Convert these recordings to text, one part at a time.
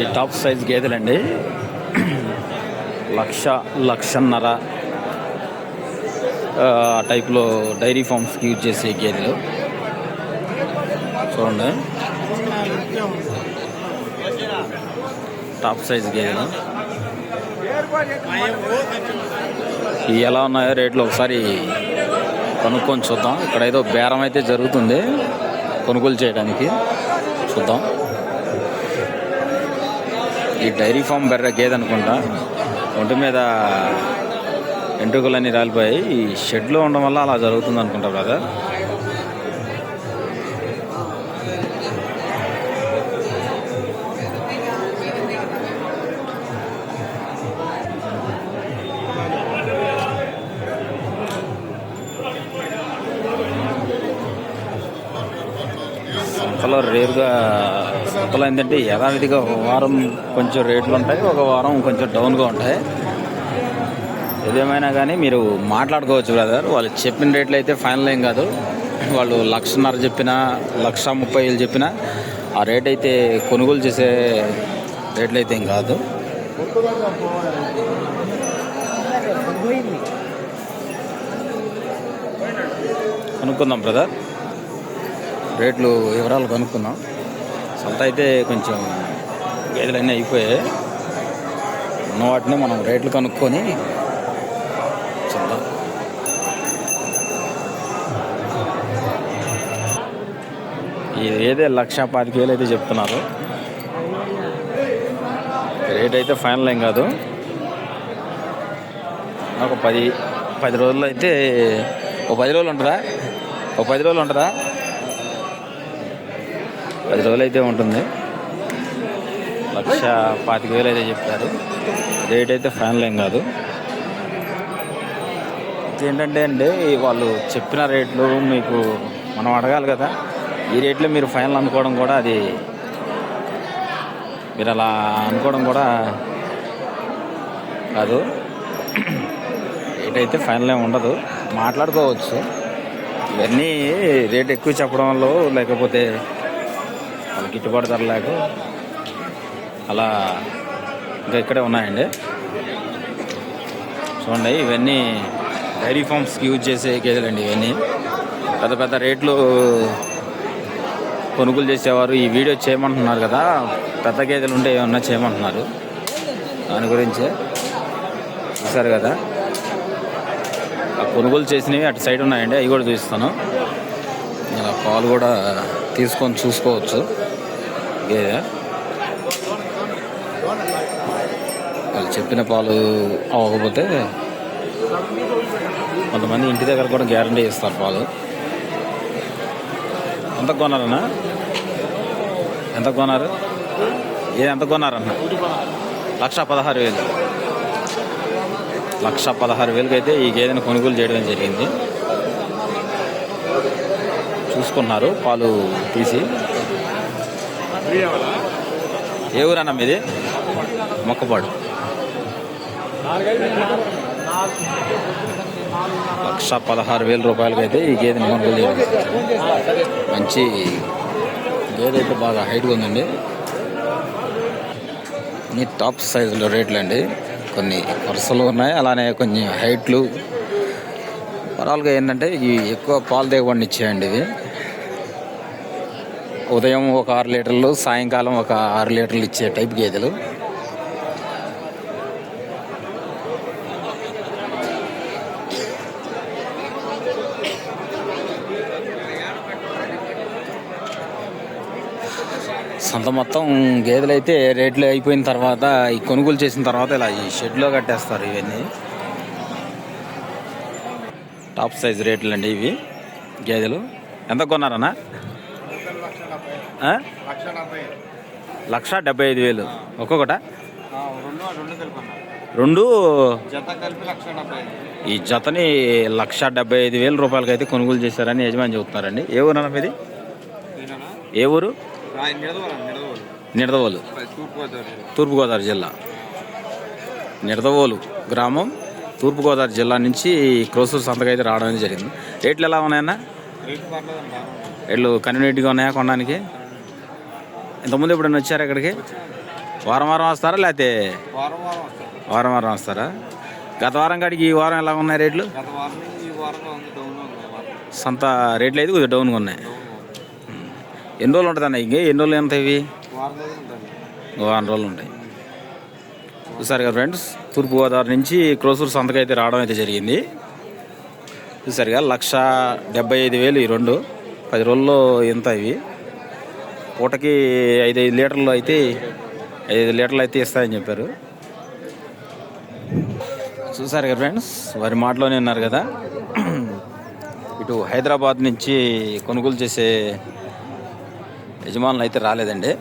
ఈ top size గేదెలండి. లక్ష లక్షన్నర ఆ టైప్లో డైరీ ఫామ్స్కి యూజ్ చేసే గేదెలు. చూడండి. టాప్ సైజ్ గేదెలు. ఎలా ఉన్నాయో రేట్లు ఒకసారి కొనుక్కొని చూద్దాం. ఇక్కడ ఏదో బేరం అయితే జరుగుతుంది కొనుగోలు చేయడానికి. చూద్దాం. ఈ డైరీ ఫామ్ బెర్ర గేదె అనుకుంటా ఒంటి మీద వెంట్రుకలన్నీ రాలిపోయాయి. ఈ షెడ్లో ఉండడం వల్ల అలా జరుగుతుంది అనుకుంటా బ్రదర్. సంతలో రేరుగా సంతలో ఏంటంటే యథావిధిగా ఒక వారం కొంచెం రేట్లు ఉంటాయి ఒక వారం కొంచెం డౌన్గా ఉంటాయి. ఏదేమైనా కానీ మీరు మాట్లాడుకోవచ్చు బ్రదర్. వాళ్ళు చెప్పిన రేట్లు అయితే ఫైనల్ ఏం కాదు. వాళ్ళు లక్షన్నర చెప్పినా లక్ష ముప్పై వేలు చెప్పినా ఆ రేట్ అయితే కొనుగోలు చేసే రేట్లు అయితే ఏం కాదు. కొనుక్కుందాం బ్రదర్. రేట్లు వివరాలు కనుక్కుందాం. సొంత అయితే కొంచెం గేదెలన్నీ అయిపోయాయి. ఉన్న వాటిని మనం రేట్లు కనుక్కొని చూద్దాం. ఏదే లక్ష పాతిక వేలు అయితే చెప్తున్నారు. రేట్ అయితే ఫైనల్ ఏం కాదు. ఒక పది పది రోజుల్లో అయితే ఒక పది రోజులు ఉంటుందా? ఒక పది రోజులు ఉంటుందా? పది రోజులు అయితే ఉంటుంది. లక్ష పాతిక వేలు అయితే చెప్పారు. రేట్ అయితే ఫైనల్ ఏం కాదు. ఏంటంటే అండి వాళ్ళు చెప్పిన రేట్లు మీకు మనం అడగాలి కదా. ఈ రేట్లో మీరు ఫైనల్ అనుకోవడం కూడా అది మీరు అలా అనుకోవడం కూడా కాదు. రేట్ అయితే ఫైనల్ ఏమి ఉండదు. మాట్లాడుకోవచ్చు. ఇవన్నీ రేట్ ఎక్కువ చెప్పడం వల్ల లేకపోతే గిట్టుబాటు ధర లేక అలా ఇంకా ఇక్కడే ఉన్నాయండి. చూడండి ఇవన్నీ డైరీ ఫార్మ్స్కి యూజ్ చేసే గేదెలండి ఇవన్నీ. పెద్ద పెద్ద రేట్లు కొనుగోలు చేసేవారు. ఈ వీడియో చేయమంటున్నారు కదా పెద్ద గేదెలు ఉంటే ఏమన్నా చేయమంటున్నారు. దాని గురించే చూసారు కదా. ఆ కొనుగోలు చేసినవి అటు సైడ్ ఉన్నాయండి అవి కూడా చూస్తాను ఇలా పాలు కూడా తీసుకొని చూసుకోవచ్చు. గేదె వాళ్ళు చెప్పిన పాలు అవ్వకపోతే కొంతమంది ఇంటి దగ్గర కూడా గ్యారంటీ ఇస్తారు పాలు. ఎంత కొన్నారన్నా? ఎంత కొన్నారు? ఏ ఎంత కొన్నారన్న? లక్ష పదహారు వేలు. లక్ష పదహారు వేలకి అయితే ఈ గేదెను కొనుగోలు చేయడం జరిగింది. చూసుకున్నారు పాలు తీసి. ఏ ఊరన్నా మీది? మొక్కపాడు. లక్ష పదహారు వేల రూపాయలకి అయితే ఈ గేదెని కొనుగోలు చేయడం మంచి గేదె అయితే బాగా హైట్గా ఉందండి. ఈ టాప్ సైజులో రేట్లు అండి. కొన్ని వరుసలు ఉన్నాయి అలానే కొన్ని హైట్లు. ఓవరాల్గా ఏంటంటే ఈ ఎక్కువ పాలు దిగుబడిని ఇచ్చేయండి ఇవి ఉదయం ఒక ఆరు లీటర్లు సాయంకాలం ఒక ఆరు లీటర్లు ఇచ్చే టైప్ గేదెలు. సొంత మొత్తం గేదెలు అయితే రేట్లు అయిపోయిన తర్వాత ఈ కొనుగోలు చేసిన తర్వాత ఇలా ఈ షెడ్లో కట్టేస్తారు ఇవన్నీ. టాప్ సైజ్ రేట్లు అండి ఇవి గేదెలు. ఎంత కొన్నారన్నా? లక్ష డెబ్బై. ఐదు వేలు. ఒక్కొక్కట? రెండు ఈ జతని లక్ష డెబ్బై ఐదు వేల రూపాయలకి అయితే కొనుగోలు చేశారని యజమాని చెబుతున్నారండి. ఏ ఊరు అన్న మీది? ఏ ఊరు? నిడదవోలు తూర్పుగోదావరి జిల్లా. నిడదవోలు గ్రామం తూర్పుగోదావరి జిల్లా నుంచి క్రోసూరు సంతకం అయితే రావడం జరిగింది. రేట్లు ఎలా ఉన్నాయన్న? రేట్లు కన్వీనియంట్గా ఉన్నాయా కొనడానికి? ఇంతకుముందు ఎప్పుడైనా వచ్చారా ఇక్కడికి? వారం వారం వస్తారా లేకపోతే వారం వారం వస్తారు? గత వారం కాడికి ఈ వారం ఎలా ఉన్నాయి రేట్లు? సంత రేట్లు అయితే కొద్దిగా డౌన్గా ఉన్నాయి. ఎన్ని రోజులు ఉంటుంది అన్న ఇంకే? ఎన్ని రోజులు ఎంత ఇవి? వారం రోజులు ఉంటాయి. చూసారు కదా ఫ్రెండ్స్ తూర్పుగోదావరి నుంచి క్రోసూరు సంతకం అయితే రావడం అయితే జరిగింది. చూసారుగా లక్ష డెబ్బై ఐదు వేలు ఈ రెండు. పది రోజుల్లో ఎంత ఇవి పూటకి ఐదు ఐదు లీటర్లు అయితే ఐదు లీటర్లు అయితే ఇస్తాయని చెప్పారు. చూసారు కదా ఫ్రెండ్స్ వారి మాటలోనే ఉన్నారు కదా. ఇటు హైదరాబాద్ నుంచి కొనుగోలు చేసే యజమానులు అయితే రాలేదండి.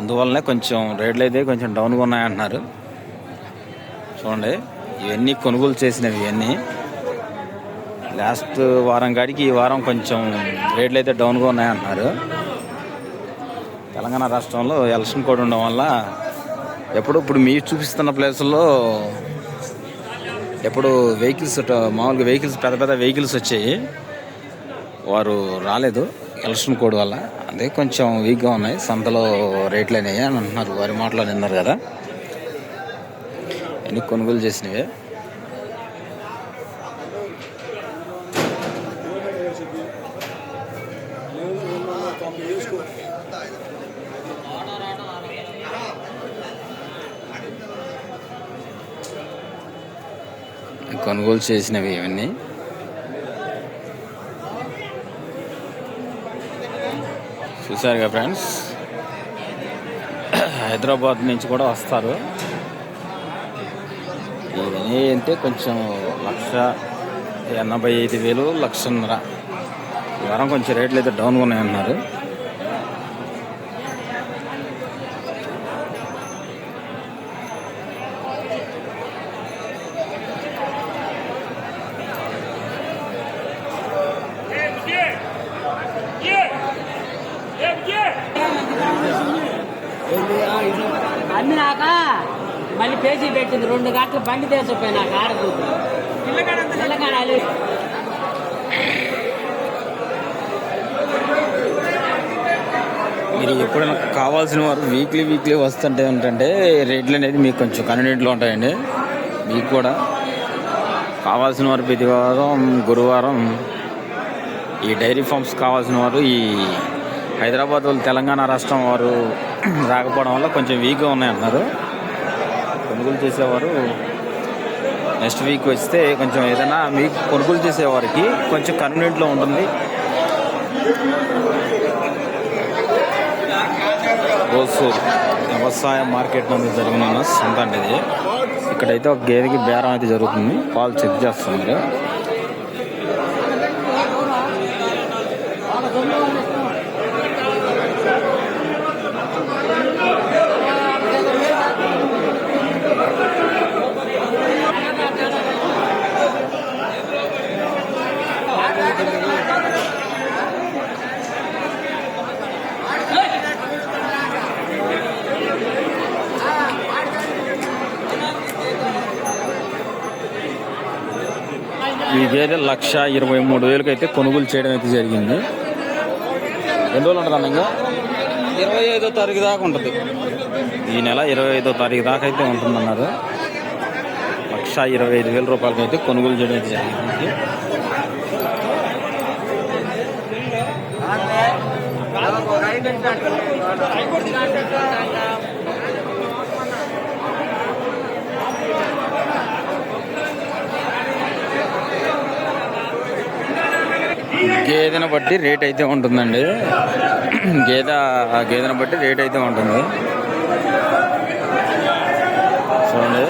అందువల్లనే కొంచెం రేట్లు అయితే కొంచెం డౌన్గా ఉన్నాయంటున్నారు. చూడండి ఇవన్నీ కొనుగోలు చేసినవి ఇవన్నీ. లాస్ట్ వారం కాడికి ఈ వారం కొంచెం రేట్లు అయితే డౌన్గా ఉన్నాయంటున్నారు. తెలంగాణ రాష్ట్రంలో ఎలక్షన్ కోడ్ ఉండడం వల్ల ఎప్పుడు ఇప్పుడు మీరు చూపిస్తున్న ప్లేసుల్లో ఎప్పుడు వెహికల్స్ మామూలుగా వెహికల్స్ పెద్ద పెద్ద వెహికల్స్ వచ్చాయి. వారు రాలేదు ఎలక్షన్ కోడ్ వల్ల. అదే కొంచెం వీక్గా ఉన్నాయి. సంతలో రేట్లు అయినాయి అని అంటున్నారు. వారి మాటలో నిన్నారు కదా. అన్ని కొనుగోలు చేసినవే. కొనుగోలు చేసినవి ఇవన్నీ. చూసారుగా ఫ్రెండ్స్? హైదరాబాద్ నుంచి కూడా వస్తారు. ఇవన్నీ అంటే కొంచెం లక్ష ఎనభై ఐదు వేలు లక్షన్నర. ఈ వారం కొంచెం రేట్లు అయితే డౌన్గా ఉన్నాయన్నారు. అమ్మినాక మళ్ళీ పేజీ పెట్టింది రెండు గంటలు బండి తీసుకుపోయినాక ఆడకూడదు పిల్లగాడాలి మీరు ఎప్పుడైనా కావాల్సిన వారు వీక్లీ వీక్లీ వస్తుంటే ఏంటంటే రేట్లు అనేది మీకు కొంచెం కన్వీనియంట్లో ఉంటాయండి. మీకు కూడా. కావాల్సిన వారు ప్రతివారం గురువారం ఈ డైరీ ఫార్మ్స్ కావాల్సిన వారు ఈ హైదరాబాద్ వాళ్ళు తెలంగాణ రాష్ట్రం వారు రాకపోవడం వల్ల కొంచెం వీక్గా ఉన్నాయన్నారు. కొనుగోలు చేసేవారు నెక్స్ట్ వీక్ వస్తే కొంచెం ఏదైనా మీకు కొనుగోలు చేసేవారికి కొంచెం కన్వీనియంట్లో ఉంటుంది. వ్యవసాయ మార్కెట్ నుండి జరిగిన సంత అండి ఇది. ఇక్కడైతే ఒక గేదెకి బేరం అయితే జరుగుతుంది. పాలు చెక్ చేస్తున్నారు. గేదె లక్ష ఇరవై మూడు వేలకు అయితే కొనుగోలు చేయడం అయితే జరిగింది. ఎన్ని రోజులు ఉంటుంది అన్న ఇంకా? ఇరవై ఐదో తారీఖు దాకా ఉంటుంది. ఈ నెల ఇరవై ఐదో తారీఖు దాకా అయితే ఉంటుందన్నారు. లక్ష ఇరవై ఐదు వేల రూపాయలకి అయితే కొనుగోలు చేయడం అయితే జరిగింది. గేదెను బట్టి రేట్ అయితే ఉంటుందండి. గేదె గేదెను బట్టి రేట్ అయితే ఉంటుంది. చూడండి.